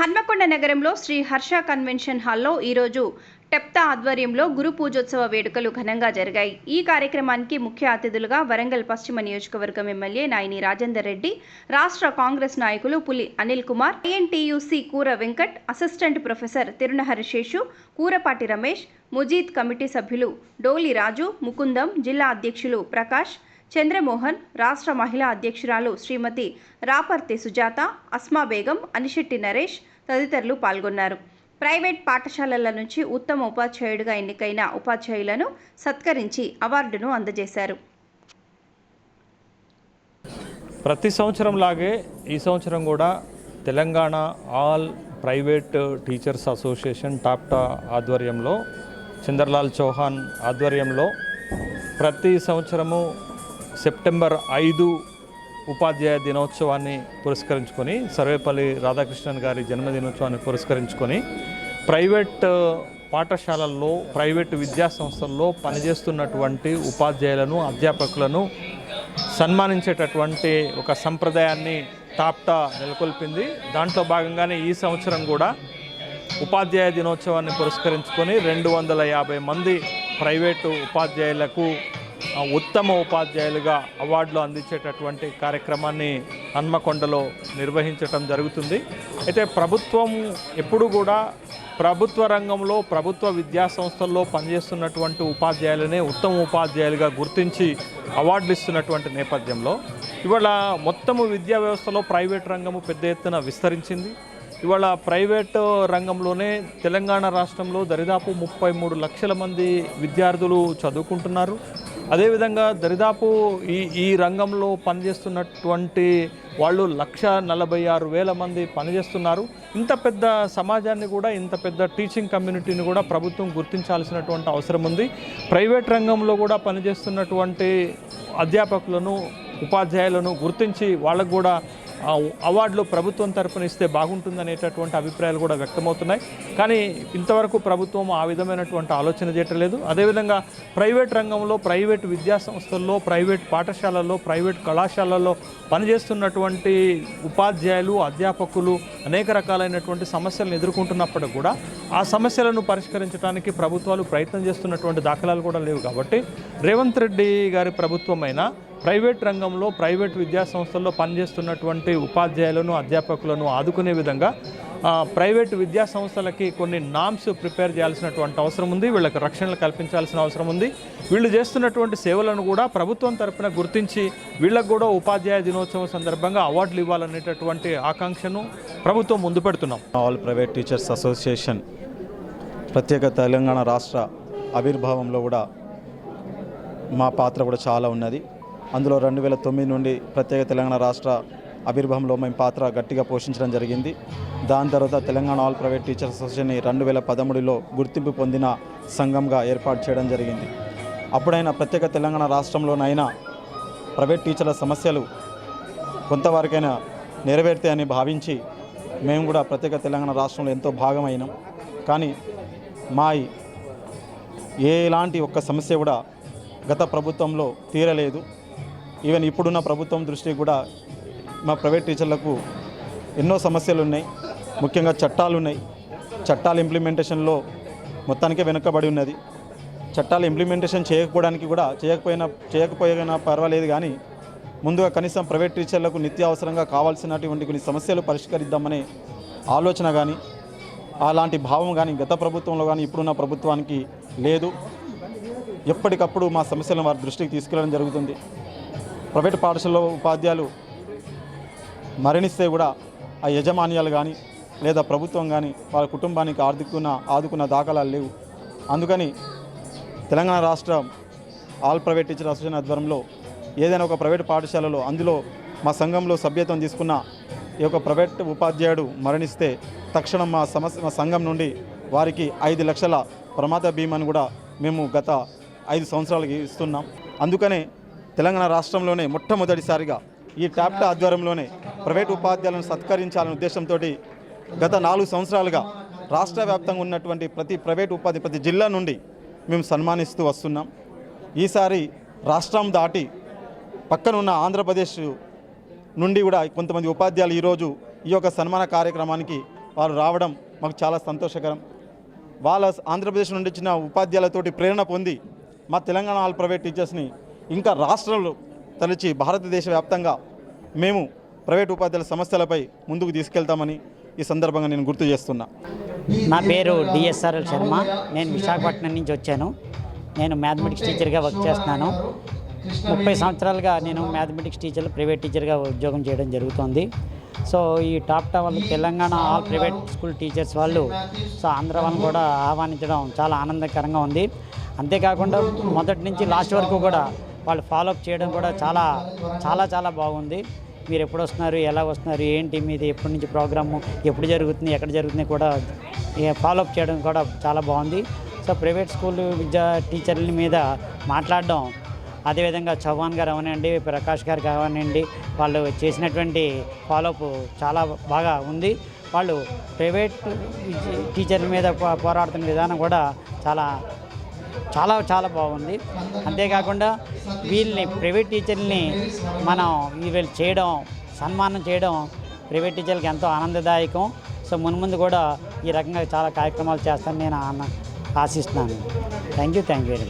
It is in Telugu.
హన్మకొండ నగరంలో శ్రీ హర్ష కన్వెన్షన్ హాల్లో ఈరోజు టెప్తా ఆధ్వర్యంలో గురు పూజోత్సవ వేడుకలు ఘనంగా జరిగాయి. ఈ కార్యక్రమానికి ముఖ్య అతిథులుగా వరంగల్ పశ్చిమ నియోజకవర్గం ఎమ్మెల్యే నాయని రాజేందర్ రెడ్డి రాష్ట్ర కాంగ్రెస్ నాయకులు పులి Anil Kumar ANTUC Kura Venkat assistant professor Tirunahari Seshu Kurapati Ramesh Mujeed committee సభ్యులు డోలి రాజు ముకుందం జిల్లా అధ్యక్షులు ప్రకాష్ చంద్రమోహన్ రాష్ట్ర మహిళా అధ్యక్షురాలు శ్రీమతి రాపర్తి సుజాత అస్మా బేగం అనిశెట్టి నరేష్ తదితరులు పాల్గొన్నారు. ప్రైవేట్ పాఠశాలల నుంచి ఉత్తమ ఉపాధ్యాయుడిగా ఎన్నికైన ఉపాధ్యాయులను సత్కరించి అవార్డును అందజేశారు. ప్రతి సంవత్సరం లాగే ఈ సంవత్సరం కూడా Telangana all private teachers association TAPTA ఆధ్వర్యంలో చంద్రలాల్ చౌహాన్ ఆధ్వర్యంలో ప్రతి సంవత్సరము సెప్టెంబర్ ఐదు ఉపాధ్యాయ దినోత్సవాన్ని పురస్కరించుకొని సర్వేపల్లి రాధాకృష్ణన్ గారి జన్మదినోత్సవాన్ని పురస్కరించుకొని ప్రైవేట్ పాఠశాలల్లో ప్రైవేట్ విద్యా సంస్థల్లో పనిచేస్తున్నటువంటి ఉపాధ్యాయులను అధ్యాపకులను సన్మానించేటటువంటి ఒక సంప్రదాయాన్ని టాప్టా నెలకొల్పింది. దాంట్లో భాగంగానే ఈ సంవత్సరం కూడా ఉపాధ్యాయ దినోత్సవాన్ని పురస్కరించుకొని రెండు వందల యాభై మంది ప్రైవేటు ఉపాధ్యాయులకు ఉత్తమ ఉపాధ్యాయులుగా అవార్డులు అందించేటటువంటి కార్యక్రమాన్ని హన్మకొండలో నిర్వహించటం జరుగుతుంది. అయితే ప్రభుత్వం ఎప్పుడు కూడా ప్రభుత్వ రంగంలో ప్రభుత్వ విద్యా సంస్థల్లో పనిచేస్తున్నటువంటి ఉపాధ్యాయులనే ఉత్తమ ఉపాధ్యాయులుగా గుర్తించి అవార్డులు ఇస్తున్నటువంటి నేపథ్యంలో ఇవాళ మొత్తము విద్యా వ్యవస్థలో ప్రైవేట్ రంగము పెద్ద ఎత్తున విస్తరించింది. ఇవాళ ప్రైవేట్ రంగంలోనే తెలంగాణ రాష్ట్రంలో దరిదాపు ముప్పై మూడు లక్షల మంది విద్యార్థులు చదువుకుంటున్నారు. అదేవిధంగా దరిదాపు ఈ ఈ రంగంలో పనిచేస్తున్నటువంటి వాళ్ళు లక్ష నలభై ఆరు వేల మంది పనిచేస్తున్నారు. ఇంత పెద్ద సమాజాన్ని కూడా ఇంత పెద్ద టీచింగ్ కమ్యూనిటీని కూడా ప్రభుత్వం గుర్తించాల్సినటువంటి అవసరం ఉంది. ప్రైవేట్ రంగంలో కూడా పనిచేస్తున్నటువంటి అధ్యాపకులను ఉపాధ్యాయులను గుర్తించి వాళ్ళకు కూడా అవార్డులు ప్రభుత్వం తరపున ఇస్తే బాగుంటుందనేటటువంటి అభిప్రాయాలు కూడా వ్యక్తమవుతున్నాయి. కానీ ఇంతవరకు ప్రభుత్వం ఆ విధమైనటువంటి ఆలోచన చేయట్లేదు. అదేవిధంగా ప్రైవేట్ రంగంలో ప్రైవేట్ విద్యా సంస్థల్లో ప్రైవేట్ పాఠశాలల్లో ప్రైవేట్ కళాశాలల్లో పనిచేస్తున్నటువంటి ఉపాధ్యాయులు అధ్యాపకులు అనేక రకాలైనటువంటి సమస్యలను ఎదుర్కొంటున్నప్పటికీ కూడా ఆ సమస్యలను పరిష్కరించడానికి ప్రభుత్వాలు ప్రయత్నం చేస్తున్నటువంటి దాఖలాలు కూడా లేవు కాబట్టి రేవంత్ రెడ్డి గారి ప్రభుత్వమైనా ప్రైవేట్ రంగంలో ప్రైవేట్ విద్యాసంస్థల్లో పనిచేస్తున్నటువంటి ఉపాధ్యాయులను అధ్యాపకులను ఆదుకునే విధంగా ప్రైవేట్ విద్యా సంస్థలకి కొన్ని నామ్స్ ప్రిపేర్ చేయాల్సినటువంటి అవసరం ఉంది. వీళ్ళకి రక్షణలు కల్పించాల్సిన అవసరం ఉంది. వీళ్ళు చేస్తున్నటువంటి సేవలను కూడా ప్రభుత్వం తరపున గుర్తించి వీళ్ళకు కూడా ఉపాధ్యాయ దినోత్సవం సందర్భంగా అవార్డులు ఇవ్వాలనేటటువంటి ఆకాంక్షను ప్రభుత్వం ముందు పెడుతున్నాం. ఆల్ ప్రైవేట్ టీచర్స్ అసోసియేషన్ ప్రత్యేక తెలంగాణ రాష్ట్ర ఆవిర్భావంలో కూడా మా పాత్ర కూడా చాలా ఉన్నది. అందులో రెండు వేల తొమ్మిది నుండి ప్రత్యేక తెలంగాణ రాష్ట్ర ఆవిర్భావంలో మేము పాత్ర గట్టిగా పోషించడం జరిగింది. దాని తర్వాత Telangana all private teachers association రెండు వేల పదమూడులో గుర్తింపు పొందిన సంఘంగా ఏర్పాటు చేయడం జరిగింది. అప్పుడైనా ప్రత్యేక తెలంగాణ రాష్ట్రంలోనైనా ప్రైవేట్ టీచర్ల సమస్యలు కొంతవరకైనా నెరవేరుతాయని భావించి మేము కూడా ప్రత్యేక తెలంగాణ రాష్ట్రంలో ఎంతో భాగమైనాం. కానీ మా ఏ ఎలాంటి ఒక్క సమస్య కూడా గత ప్రభుత్వంలో తీరలేదు. ఈవెన్ ఇప్పుడున్న ప్రభుత్వం దృష్టి కూడా మా ప్రైవేట్ టీచర్లకు ఎన్నో సమస్యలు ఉన్నాయి. ముఖ్యంగా చట్టాలు ఉన్నాయి. చట్టాల ఇంప్లిమెంటేషన్లో మొత్తానికే వెనుకబడి ఉన్నది. చట్టాలు ఇంప్లిమెంటేషన్ చేయకపోవడానికి కూడా చేయకపోయినా చేయకపోయినా పర్వాలేదు కానీ ముందుగా కనీసం ప్రైవేట్ టీచర్లకు నిత్యావసరంగా కావాల్సినటువంటి కొన్ని సమస్యలు పరిష్కరిద్దామనే ఆలోచన కానీ అలాంటి భావం కానీ గత ప్రభుత్వంలో కానీ ఇప్పుడున్న ప్రభుత్వానికి లేదు. ఎప్పటికప్పుడు మా సమస్యలను వారి దృష్టికి తీసుకెళ్ళడం జరుగుతుంది. ప్రైవేట్ పాఠశాలలో ఉపాధ్యాయులు మరణిస్తే కూడా ఆ యజమాన్యాలు కానీ లేదా ప్రభుత్వం కానీ వాళ్ళ కుటుంబానికి ఆర్థికున్న ఆదుకున్న దాఖలాలు లేవు. అందుకని తెలంగాణ రాష్ట్రం ఆల్ ప్రైవేట్ టీచర్ అసోసియేషన్ ఆధ్వర్యంలో ఏదైనా ఒక ప్రైవేట్ పాఠశాలలో అందులో మా సంఘంలో సభ్యత్వం తీసుకున్న ఈ యొక్క ప్రైవేట్ ఉపాధ్యాయుడు మరణిస్తే తక్షణం మా సమస్య మా సంఘం నుండి వారికి ఐదు లక్షల ప్రమాద బీమాను కూడా మేము గత ఐదు సంవత్సరాలకి ఇస్తున్నాం. అందుకనే తెలంగాణ రాష్ట్రంలోనే మొట్టమొదటిసారిగా ఈ టాప్టా ఆధ్వర్యంలోనే ప్రైవేట్ ఉపాధ్యాయులను సత్కరించాలనే ఉద్దేశంతో గత నాలుగు సంవత్సరాలుగా రాష్ట్ర వ్యాప్తంగా ఉన్నటువంటి ప్రతి ప్రైవేట్ ఉపాధి ప్రతి జిల్లా నుండి మేము సన్మానిస్తూ వస్తున్నాం. ఈసారి రాష్ట్రం దాటి పక్కనున్న ఆంధ్రప్రదేశ్ నుండి కూడా కొంతమంది ఉపాధ్యాయులు ఈరోజు ఈ యొక్క సన్మాన కార్యక్రమానికి వారు రావడం మాకు చాలా సంతోషకరం. వాళ్ళ ఆంధ్రప్రదేశ్ నుండి వచ్చిన ఉపాధ్యాయులతోటి ప్రేరణ పొంది మా తెలంగాణ ఆల్ ప్రైవేట్ టీచర్స్ని ఇంకా రాష్ట్రంలో తలచి భారతదేశ వ్యాప్తంగా మేము ప్రైవేట్ ఉపాధ్యాయుల సమస్యలపై ముందుకు తీసుకెళ్తామని ఈ సందర్భంగా నేను గుర్తు చేస్తున్నా. నా పేరు డిఎస్ఆర్ఎల్ శర్మ. నేను విశాఖపట్నం నుంచి వచ్చాను. నేను మ్యాథమెటిక్స్ టీచర్గా వర్క్ చేస్తున్నాను. ముప్పై సంవత్సరాలుగా నేను మ్యాథమెటిక్స్ టీచర్ ప్రైవేట్ టీచర్గా ఉద్యోగం చేయడం జరుగుతోంది. సో ఈ టాప్ టా వాళ్ళు Telangana all private school teachers వాళ్ళు సో ఆంధ్ర వాళ్ళని కూడా ఆహ్వానించడం చాలా ఆనందకరంగా ఉంది. అంతేకాకుండా మొదటి నుంచి లాస్ట్ వరకు కూడా వాళ్ళు ఫాలోఅప్ చేయడం కూడా చాలా చాలా చాలా బాగుంది. మీరు ఎప్పుడు వస్తున్నారు ఎలా వస్తున్నారు ఏంటి మీది ఎప్పటి నుంచి ప్రోగ్రాము ఎప్పుడు జరుగుతుంది ఎక్కడ జరుగుతుంది కూడా ఫాలోఅప్ చేయడం కూడా చాలా బాగుంది. సో ప్రైవేట్ స్కూల్ విద్యా టీచర్ల మీద మాట్లాడడం అదేవిధంగా చౌహాన్ గారు అవనండి ప్రకాష్ గారు కావనండి వాళ్ళు చేసినటువంటి ఫాలోఅప్ చాలా బాగా ఉంది. వాళ్ళు ప్రైవేట్ టీచర్ల మీద పో- పోరాడుతున్న విధానం కూడా చాలా చాలా చాలా బాగుంది. అంతేకాకుండా వీళ్ళని ప్రైవేట్ టీచర్ని మనం వీళ్ళు చేయడం సన్మానం చేయడం ప్రైవేట్ టీచర్లకు ఎంతో ఆనందదాయకం. సో మున్ముందు కూడా ఈ రకంగా చాలా కార్యక్రమాలు చేస్తానని నేను ఆశిస్తున్నాను. Thank you thank you very much